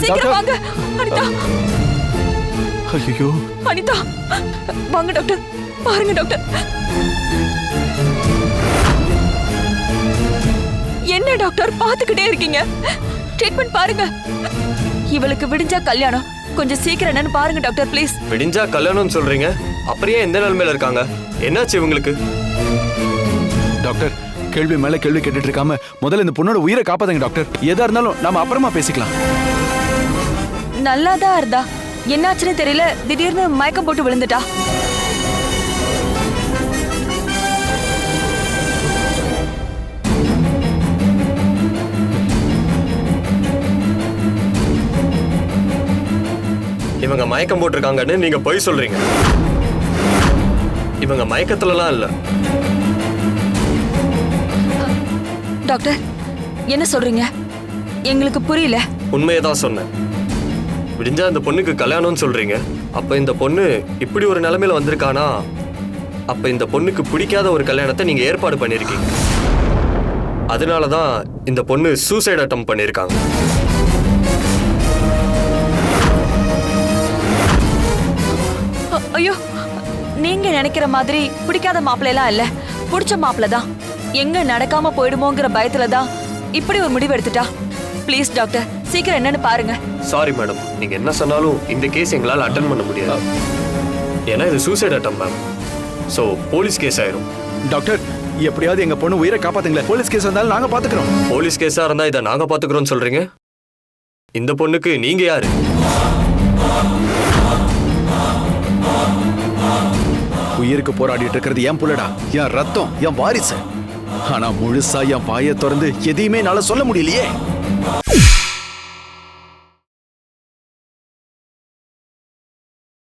சீக்கிரம் வாங்க. அனிதா! ஐயோ அனிதா! வாங்க டாக்டர். பாருங்க டாக்டர். என்ன டாக்டர்? பாத்துக்கிட்டே இருக்கீங்க. ட்ரீட்மெண்ட் பாருங்க. இவளுக்கு விடிஞ்சா கல்யாணம். கொஞ்சம் சீக்கிரம் என்னன்னு பாருங்க டாக்டர் ப்ளீஸ். விடிஞ்சா கல்யாணம்னு சொல்றீங்க? அப்படியே எந்த நிலைமையில இருக்காங்க? என்னாச்சு இவங்களுக்கு? டாக்டர் கேள்வி மேல கேள்வி கேட்டுட்டு இருக்காம முதல்ல இந்த பொண்ணோட உயிரை காப்பாத்துங்க டாக்டர். எதா இருந்தாலும் நாம அப்புறமா பேசிக்கலாம். நல்லாதான் இருந்தா. என்னாச்சுன்னு தெரியல. திடீர்னு மயக்கம் போட்டு விழுந்துட்டா. இவங்க மயக்கம் போட்டிருக்காங்கன்னு நீங்க பொய் சொல்றீங்க. இவங்க மயக்கத்துலலாம் இல்ல. டாக்டர் என்ன சொல்றீங்க? எங்களுக்கு புரியல. உண்மையை தான் சொன்னேன். விடிஞ்சா இந்த பொண்ணுக்கு கல்யாணம்னு சொல்றீங்க. அப்ப இந்த பொண்ணு இப்படி ஒரு நிலைமையில வந்திருக்கானா? அப்ப இந்த பொண்ணுக்கு பிடிக்காத ஒரு கல்யாணத்தை நீங்க ஏற்பாடு பண்ணிருக்கீங்க அதனால தான் இந்த பொண்ணு சூசைட் அட்டம் பண்ணியிருக்காங்க. ஐயோ நீங்க நினைக்கிற மாதிரி பிடிக்காத மாப்பிள்ளை எல்லாம் இல்ல. பிடிச்ச மாப்பிள்ளை தான். எங்க நடக்காம போயிடுமோங்கிற பயத்துல தான் இப்படி ஒரு முடிவு எடுத்துட்டா? ப்ளீஸ் டாக்டர் சீக்கிரம் என்னன்னு பாருங்க. சாரி மேடம் நீங்க என்ன சொன்னாலும் இந்த கேஸ் எங்களால் அட்டன் பண்ண முடியாது. ஏன்னா இது suicide attempt ma'am so police case ஆயிரும். டாக்டர் எப்படியாவது எங்க பொண்ணு உயிரை காப்பாத்துங்களேன். போலீஸ் கேஸ் வந்தாலும் நாங்க பாத்துக்கிறோம். போலீஸ் கேஸா இருந்தா இதை நாங்க பாத்துக்கிறோம்னு சொல்றீங்க? இந்த பொண்ணுக்கு நீங்க யாரு? உயிருக்கு போராடிட்டு இருக்கிறது என் புள்ளடா. என் ரத்தம் என் வாரிசு. ஆனா முழுசா என் வாயை திறந்து எதையுமே என்னால சொல்ல முடியலையே.